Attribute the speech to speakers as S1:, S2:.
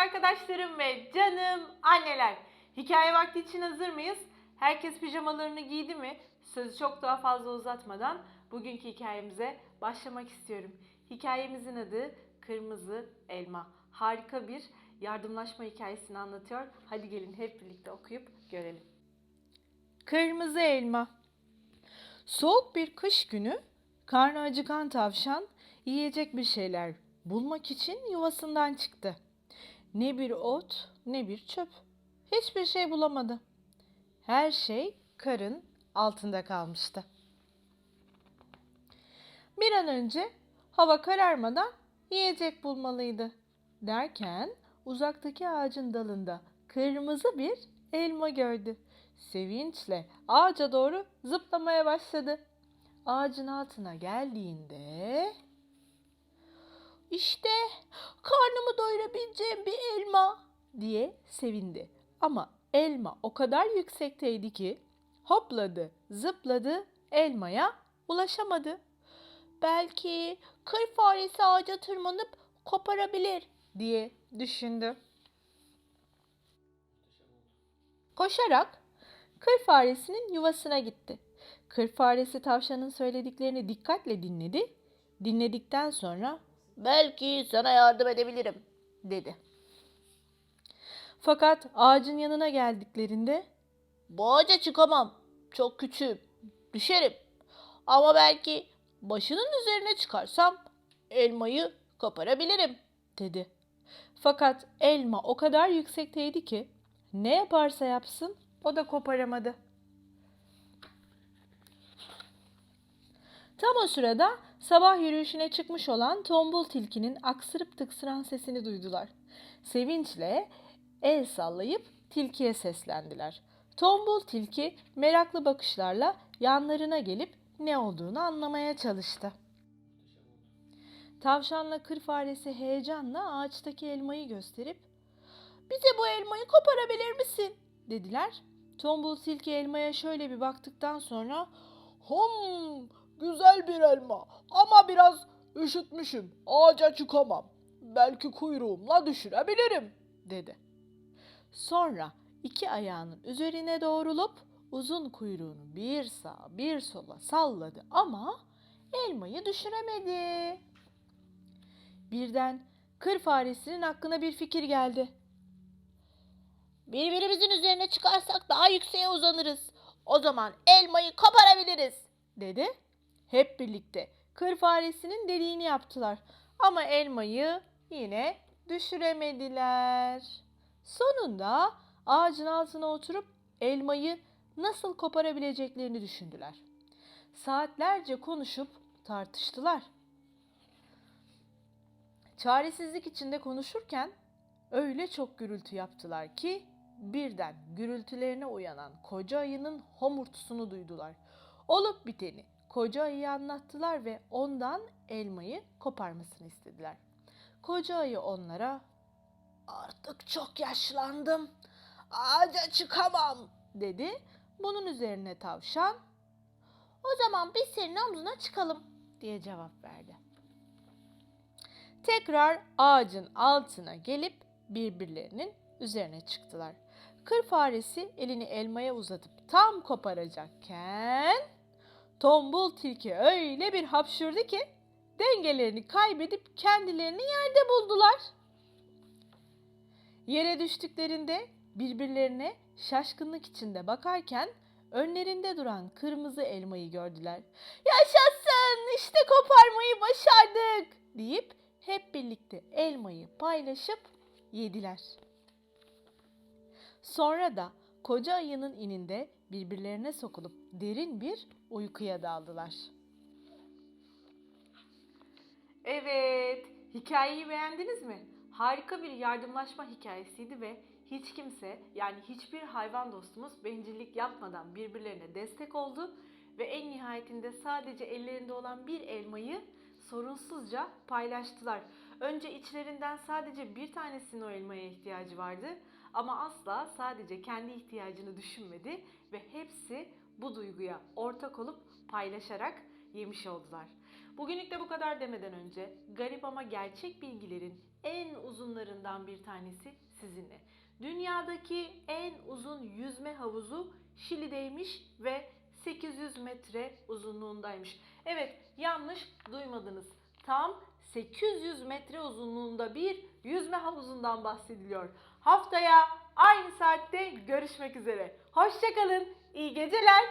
S1: arkadaşlarım ve canım anneler. Hikaye vakti için hazır mıyız? Herkes pijamalarını giydi mi? Sözü çok daha fazla uzatmadan bugünkü hikayemize başlamak istiyorum. Hikayemizin adı Kırmızı Elma. Harika bir yardımlaşma hikayesini anlatıyor. Hadi gelin hep birlikte okuyup görelim. Kırmızı Elma Soğuk bir kış günü karnı acıkan tavşan yiyecek bir şeyler bulmak için yuvasından çıktı. Ne bir ot ne bir çöp. Hiçbir şey bulamadı. Her şey karın altında kalmıştı. Bir an önce hava kararmadan yiyecek bulmalıydı. Derken uzaktaki ağacın dalında kırmızı bir elma gördü. Sevinçle ağaca doğru zıplamaya başladı. Ağacın altına geldiğinde işte karnımı doyurabileceğim bir elma diye sevindi. Ama elma o kadar yüksekteydi ki hopladı, zıpladı, elmaya ulaşamadı. Belki kır faresi ağaca tırmanıp koparabilir diye düşündü. Koşarak kır faresinin yuvasına gitti. Kır faresi tavşanın söylediklerini dikkatle dinledi. Dinledikten sonra
S2: Belki sana yardım edebilirim.
S1: dedi. Fakat ağacın yanına geldiklerinde
S2: Bu ağaca çıkamam. Çok küçüğüm. Düşerim. Ama belki başının üzerine çıkarsam elmayı koparabilirim.
S1: dedi. Fakat elma o kadar yüksekteydi ki ne yaparsa yapsın o da koparamadı. Tam o sırada sabah yürüyüşüne çıkmış olan tombul tilkinin aksırıp tıksıran sesini duydular. Sevinçle el sallayıp tilkiye seslendiler. Tombul tilki meraklı bakışlarla yanlarına gelip ne olduğunu anlamaya çalıştı. Tavşanla kır faresi heyecanla ağaçtaki elmayı gösterip
S2: Bize bu elmayı koparabilir misin?
S1: dediler. Tombul tilki elmaya şöyle bir baktıktan sonra
S2: Hum, güzel bir elma ama biraz üşütmüşüm. Ağaca çıkamam. Belki kuyruğumla düşürebilirim.
S1: dedi. Sonra iki ayağının üzerine doğrulup uzun kuyruğunu bir sağa bir sola salladı ama elmayı düşüremedi. Birden kır faresinin aklına bir fikir geldi.
S2: Birbirimizin üzerine çıkarsak daha yükseğe uzanırız. O zaman elmayı koparabiliriz.
S1: dedi. Hep birlikte kır faresinin dediğini yaptılar. Ama elmayı yine düşüremediler. Sonunda ağacın altına oturup elmayı nasıl koparabileceklerini düşündüler. Saatlerce konuşup tartıştılar. Çaresizlik içinde konuşurken öyle çok gürültü yaptılar ki birden gürültülerine uyanan koca ayının homurtusunu duydular. Olup biteni koca ayıya anlattılar ve ondan elmayı koparmasını istediler. Koca ayı onlara
S2: Artık çok yaşlandım. Ağaca çıkamam.
S1: dedi. Bunun üzerine tavşan
S2: O zaman biz senin omzuna çıkalım.
S1: diye cevap verdi. Tekrar ağacın altına gelip birbirlerinin üzerine çıktılar. Kır faresi elini elmaya uzatıp tam koparacakken tombul tilki öyle bir hapşurdu ki dengelerini kaybedip kendilerini yerde buldular. Yere düştüklerinde birbirlerine şaşkınlık içinde bakarken önlerinde duran kırmızı elmayı gördüler. Yaşasın işte koparmayı başardık deyip hep birlikte elmayı paylaşıp yediler. Sonra da koca ayının ininde birbirlerine sokulup derin bir uykuya daldılar. Evet, hikayeyi beğendiniz mi? Harika bir yardımlaşma hikayesiydi ve hiç kimse yani hiçbir hayvan dostumuz bencillik yapmadan birbirlerine destek oldu ve en nihayetinde sadece ellerinde olan bir elmayı sorunsuzca paylaştılar. Önce içlerinden sadece bir tanesinin o elmaya ihtiyacı vardı ama asla sadece kendi ihtiyacını düşünmedi ve hepsi bu duyguya ortak olup paylaşarak yemiş oldular. Bugünlük de bu kadar demeden önce garip ama gerçek bilgilerin en uzun uzunlarından bir tanesi sizinle. Dünyadaki en uzun yüzme havuzu Şili'deymiş ve 800 metre uzunluğundaymış. Evet, yanlış duymadınız. Tam 800 metre uzunluğunda bir yüzme havuzundan bahsediliyor. Haftaya aynı saatte görüşmek üzere. Hoşçakalın, iyi geceler.